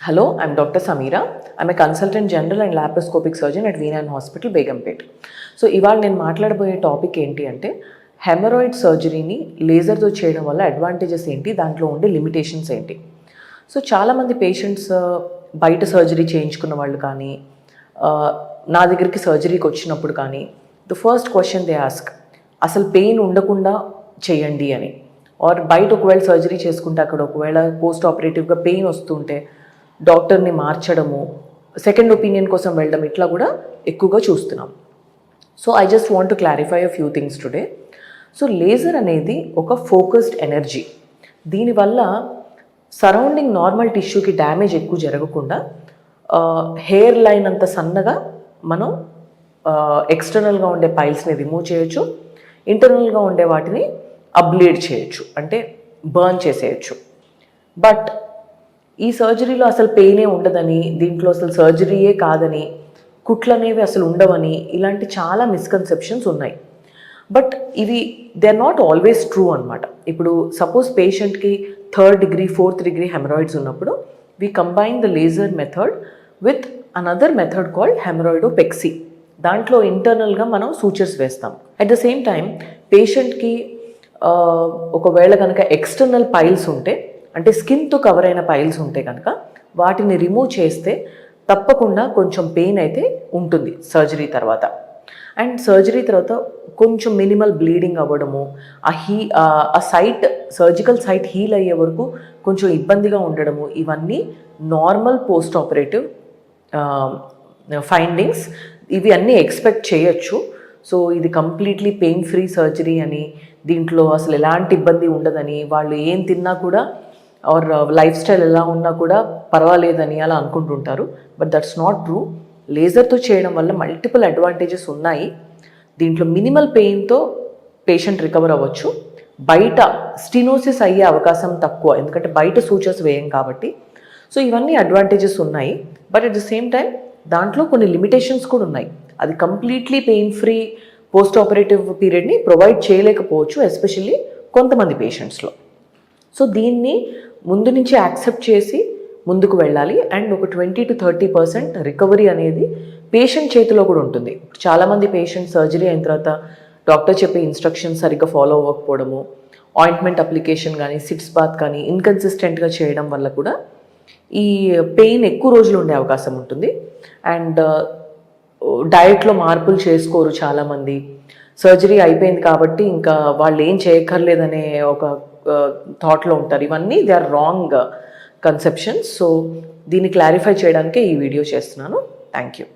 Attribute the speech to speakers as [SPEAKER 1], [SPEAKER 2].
[SPEAKER 1] Hello I'm doctor Sameera I'm a consultant general and laparoscopic surgeon at Veenan hospital Begumpet so ఇవాళ నేను మాట్లాడబోయే topic ఏంటి అంటే haemorrhoid సర్జరీని లేజర్తో చేయడం వల్ల అడ్వాంటేజెస్ ఏంటి దాంట్లో ఉండే లిమిటేషన్స్ ఏంటి? సో చాలామంది పేషెంట్స్ uh, బయట సర్జరీ చేయించుకున్న వాళ్ళు కానీ uh, నా దగ్గరికి సర్జరీకి వచ్చినప్పుడు కానీ the first question they ask అసలు పెయిన్ ఉండకుండా చేయండి అని. ఆర్ బయట ఒకవేళ సర్జరీ చేసుకుంటే అక్కడ ఒకవేళ పోస్ట్ ఆపరేటివ్గా పెయిన్ వస్తుంటే డాక్టర్ని మార్చడము సెకండ్ ఒపీనియన్ కోసం వెళ్ళడం ఇట్లా కూడా ఎక్కువగా చూస్తున్నాం. So I just want to clarify a few things today so laser అనేది ఒక ఫోకస్డ్ ఎనర్జీ దీనివల్ల సరౌండింగ్ నార్మల్ టిష్యూకి డ్యామేజ్ ఎక్కువ జరగకుండా హెయిర్ లైన్ అంత సన్నగా మనం ఎక్స్టర్నల్గా ఉండే పైల్స్ని రిమూవ్ చేయొచ్చు ఇంటర్నల్గా ఉండే వాటిని అబ్లేడ్ చేయొచ్చు అంటే బర్న్ చేసేయచ్చు. బట్ ఈ సర్జరీలో అసలు పెయినే ఉండదని దీంట్లో అసలు సర్జరీయే కాదని కుట్లు అనేవి అసలు ఉండవని ఇలాంటి చాలా మిస్కన్సెప్షన్స్ ఉన్నాయి. బట్ ఇవి they are not always true అనమాట ఇప్పుడు సపోజ్ పేషెంట్కి third degree fourth degree hemorrhoids ఉన్నప్పుడు we combine the laser method with another method called hemorrhoidopexy దాంట్లో ఇంటర్నల్గా మనం సూచర్స్ వేస్తాం. అట్ ద సేమ్ టైం పేషెంట్కి ఒకవేళ కనుక ఎక్స్టర్నల్ పైల్స్ ఉంటే అంటే స్కిన్తో కవర్ అయిన పైల్స్ ఉంటే కనుక వాటిని రిమూవ్ చేస్తే తప్పకుండా కొంచెం పెయిన్ అయితే ఉంటుంది సర్జరీ తర్వాత. అండ్ సర్జరీ తర్వాత కొంచెం మినిమల్ బ్లీడింగ్ అవ్వడము ఆ హీ ఆ సైట్ సర్జికల్ సైట్ హీల్ అయ్యే వరకు కొంచెం ఇబ్బందిగా ఉండడము ఇవన్నీ నార్మల్ పోస్ట్ ఆపరేటివ్ ఫైండింగ్స్ ఇవి అన్నీ ఎక్స్పెక్ట్ చేయొచ్చు. సో ఇది కంప్లీట్లీ పెయిన్ ఫ్రీ సర్జరీ అని దీంట్లో అసలు ఎలాంటి ఇబ్బంది ఉండదని వాళ్ళు ఏం తిన్నా కూడా ఆర్ లైఫ్ స్టైల్ ఎలా ఉన్నా కూడా పర్వాలేదని అలా అనుకుంటుంటారు. బట్ దట్స్ నాట్ ట్రూ లేజర్తో చేయడం వల్ల మల్టిపుల్ అడ్వాంటేజెస్ ఉన్నాయి. దీంట్లో మినిమల్ పెయిన్తో పేషెంట్ రికవర్ అవ్వచ్చు. బయట స్టినోసిస్ అయ్యే అవకాశం తక్కువ. ఎందుకంటే బయట సూచర్స్ వేయం కాబట్టి. సో ఇవన్నీ అడ్వాంటేజెస్ ఉన్నాయి. But at the same time దాంట్లో కొన్ని లిమిటేషన్స్ కూడా ఉన్నాయి. అది completely pain free post operative పీరియడ్ని provide చేయలేకపోవచ్చు ఎస్పెషల్లీ కొంతమంది పేషెంట్స్లో సో దీన్ని ముందు నుంచి యాక్సెప్ట్ చేసి ముందుకు వెళ్ళాలి. అండ్ ఒక twenty to thirty percent recovery అనేది పేషెంట్ చేతిలో కూడా ఉంటుంది. చాలామంది పేషెంట్ సర్జరీ అయిన తర్వాత డాక్టర్ చెప్పే ఇన్స్ట్రక్షన్స్ సరిగ్గా ఫాలో అవ్వకపోవడము ఆయింట్మెంట్ అప్లికేషన్ కానీ సిట్స్ బాత్ కానీ ఇన్కన్సిస్టెంట్గా చేయడం వల్ల కూడా ఈ పెయిన్ ఎక్కువ రోజులు ఉండే అవకాశం ఉంటుంది. అండ్ డయట్లో మార్పులు చేసుకోరు చాలామంది. సర్జరీ అయిపోయింది కాబట్టి ఇంకా వాళ్ళు ఏం చేయక్కర్లేదనే ఒక థాట్లో ఉంటారు. ఇవన్నీ they are wrong conceptions so దీన్ని క్లారిఫై చేయడానికే ఈ వీడియో చేస్తున్నాను. Thank you